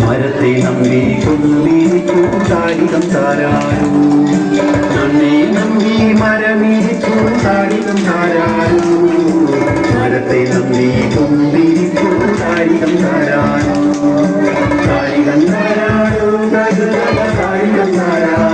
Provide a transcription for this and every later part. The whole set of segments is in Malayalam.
മരത്തെ നമ്പി കൊന്നിരിക്കൂ താരികം താരാരോ നന്നെ നമ്പി മരമിരിക്കൂ താരികം താരാരോ മരത്തെ നമ്പി കൊന്നിരിക്കൂ താരികം താരാരോ താരികം തകൃതക താരികം താരാരോ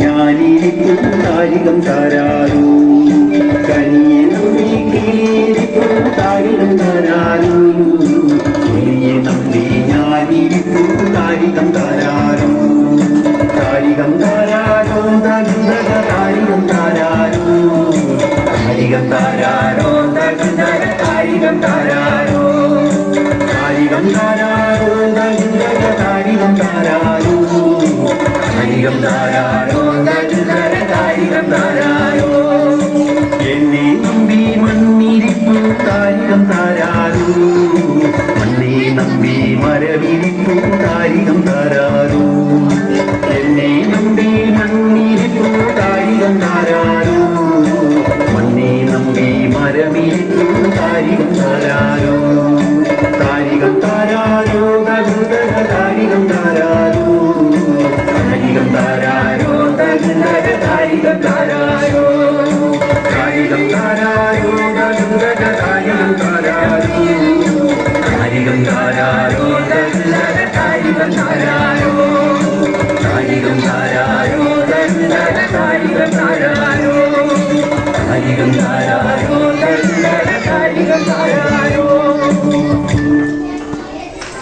ഞാനിരിക്കൂ താരികം താരാരോ കനിയെ നമ്പി കിളിയിരിക്കൂ താരികം താരാരോ കിളിയെ നമ്പി ഞാനിരിക്കൂ താരികം താരാരോ താരികം താരാരോ തകുന്നത താരികം താരാരോ താരികം താരാരോ തകുന്നത താരികം താരാരോ താരികം താരാരോ തകുതക താരാരോ തകുതക താരികം താരാരോ എന്നെ നമ്പി മണ്ണിരിപ്പു താരികം താരാരോ മണ്ണെ നമ്പി മരവിരിപ്പു താരികം താരാരോ എന്നെ നമ്പി മണ്ണിരിപ്പു താരികം താരാരോ മണ്ണെ നമ്പി മരവിരിപ്പു താരികം താരാരോ താരികം താരാരോ തകുതക താരികം